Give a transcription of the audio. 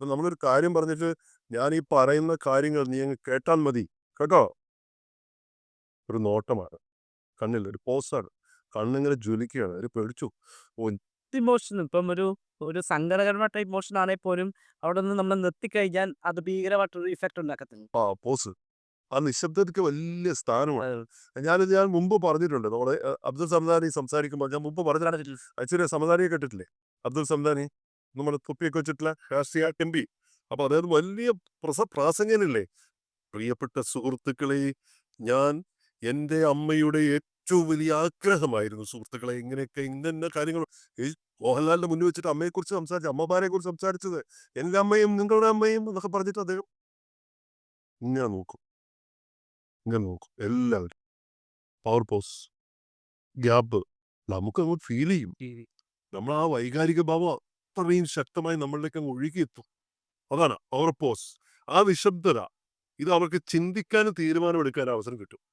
അപ്പൊ നമ്മളൊരു കാര്യം പറഞ്ഞിട്ട് ഞാൻ ഈ പറയുന്ന കാര്യങ്ങൾ നീ അങ്ങ് കേട്ടാൽ മതി. കേട്ടോ? ഒരു നോട്ടമാണ്. കണ്ണിൽ ഒരു പോസാണ് കണ്ണിങ്ങനെ ജ്വലിക്കുകയാണ്. ഒരു പേടിച്ചു. ഇമോഷൻ ഇപ്പം ഒരു ഒരു സങ്കടകരമായിട്ട് ഇമോഷൻ ആണെങ്കിൽ പോലും അവിടെ നിന്ന് നമ്മൾ നിർത്തിക്കഴിഞ്ഞാൽ അത് ഭീകരമായിട്ടൊരു ഇഫക്റ്റ് ഉണ്ടാക്കത്തില്ല. ആ പോസ്. ആ നിശബ്ദതയ്ക്ക് വലിയ സ്ഥാനമാണ്. ഞാനിത് ഞാൻ മുമ്പ് പറഞ്ഞിട്ടുണ്ട്. നമ്മുടെ അബ്ദുൾ അബ്ദുൽ സമദാനി സംസാരിക്കുമ്പോൾ ഞാൻ മുമ്പ് പറഞ്ഞിട്ടുണ്ട്. ആക്ച്വലി സമദാനിയെ കേട്ടിട്ടില്ലേ? അബ്ദുൽ സമദാനി? നമ്മൾ തൊപ്പിയൊക്കെ വെച്ചിട്ടുള്ള രാഷ്ട്രീയ എം പി അപ്പൊ അതായത് വലിയ പ്രസ പ്രാസംഗനല്ലേ പ്രിയപ്പെട്ട സുഹൃത്തുക്കളെ ഞാൻ എന്റെ അമ്മയുടെ ഏറ്റവും വലിയ ആഗ്രഹമായിരുന്നു സുഹൃത്തുക്കളെ ഇങ്ങനെയൊക്കെ ഇന്ന കാര്യങ്ങൾ. മോഹൻലാലിന്റെ മുന്നിൽ വെച്ചിട്ട് അമ്മയെക്കുറിച്ച് സംസാരിച്ചു അമ്മമാരെ കുറിച്ച് സംസാരിച്ചത് എന്റെ അമ്മയും നിങ്ങളുടെ അമ്മയും എന്നൊക്കെ പറഞ്ഞിട്ട് അദ്ദേഹം ഇങ്ങനെ നോക്കും. ഇങ്ങനെ നോക്കും. എല്ലാവരും. പവർ പോസ് ഗ്യാപ്പ് നമുക്ക് അങ്ങോട്ട് ഫീൽ ചെയ്യും. നമ്മൾ ആ വൈകാരിക ഭാവം അത്രയും ശക്തമായി നമ്മളിലേക്ക് ഒഴുകിയെത്തും. അതാണ് അവർ പോസ് ആ നിശബ്ദത ഇത് അവർക്ക് ചിന്തിക്കാനും തീരുമാനമെടുക്കാൻ അവസരം കിട്ടും.